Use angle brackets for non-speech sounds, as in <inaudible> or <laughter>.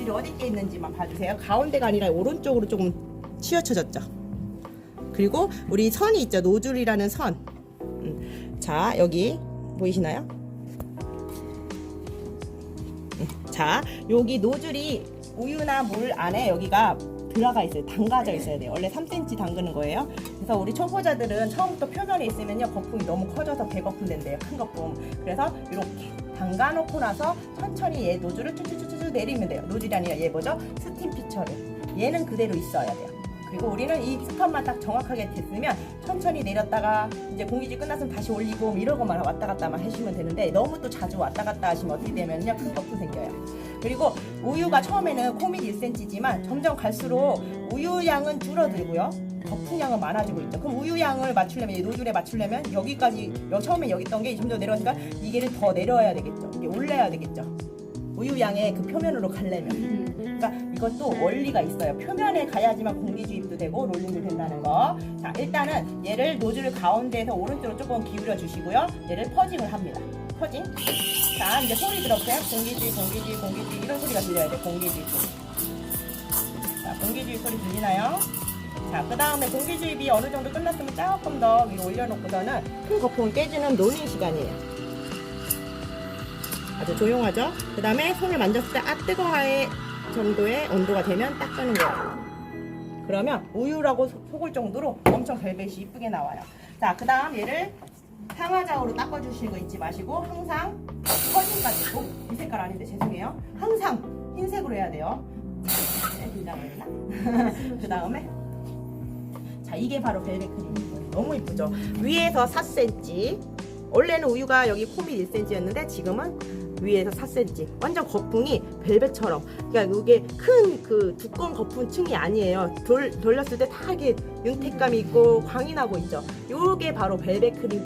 노즐이 어디께 있는지만 봐주세요. 가운데가 아니라 오른쪽으로 조금 치우쳐졌죠. 그리고 우리 선이 있죠. 노즐이라는 선. 음, 자, 여기 보이시나요? 음, 자, 여기 노즐이 우유나 물 안에 여기가 들어가 있어요. 담가져 있어야 돼요. 원래 3cm 담그는 거예요. 그래서 우리 초보자들은 처음부터 표면에 있으면요 거품이 너무 커져서 배거품 된대요. 큰 거품. 그래서 이렇게 담가 놓고 나서 천천히 얘 노즐을 쭈쭈쭈쭈 내리면 돼요. 노즐이 아니라 얘 뭐죠? 스팀 피처를. 얘는 그대로 있어야 돼요. 그리고 우리는 이 스판만 딱 정확하게 됐으면 천천히 내렸다가 이제 공기질 끝났으면 다시 올리고 뭐 이러고만 왔다 갔다만 하시면 되는데 너무 또 자주 왔다 갔다 하시면 어떻게 되면요 큰 거품 생겨요. 그리고 우유가 처음에는 코밑 1cm지만 점점 갈수록 우유 양은 줄어들고요. 거품량은 많아지고 있죠. 그럼 우유 양을 맞추려면 이 노즐에 맞추려면 여기까지 여, 처음에 여기 있던 게 점점 내려가니까 이게를 더 내려야 되겠죠. 이게 올려야 되겠죠. 우유 양의 그 표면으로 가려면. 그러니까 이것도 원리가 있어요. 표면에 가야지만 공기 주입도 되고 롤링도 된다는 거. 자, 일단은 얘를 노즐을 가운데에서 오른쪽으로 조금 기울여 주시고요. 얘를 퍼징을 합니다. 퍼징. 자, 이제 소리 들어보세요. 공기 주입, 공기 주입, 공기 주입 이런 소리가 들려야 돼. 공기 주입 소리. 자, 공기 주입 소리 들리나요? 자, 그 다음에 공기 주입이 어느 정도 끝났으면 조금 더 위로 올려놓고서는 큰 거품을 깨주는 노닝 시간이에요. 아주 조용하죠? 그 다음에 손을 만졌을 때 아 뜨거워의 정도의 온도가 되면 딱 끄는 거예요. 그러면 우유라고 소- 속을 정도로 엄청 벨벳이 이쁘게 나와요. 자, 그 다음 얘를 상하좌우로 닦아주시는 거 잊지 마시고 항상 꼭이 색깔 아닌데 죄송해요. 항상 흰색으로 해야 돼요. 네? <laughs> 그 다음에 자 이게 바로 벨벳 크림이에요. 너무 이쁘죠? 위에서 4cm 원래는 우유가 여기 콤이 1cm였는데 지금은 위에서 4cm 완전 거품이 벨벳처럼. 그러니까 이게 큰 그 두꺼운 거품층이 아니에요. 돌, 돌렸을 때 다 이게 윤택감이 있고 광이 나고 있죠. 요게 바로 벨벳 크림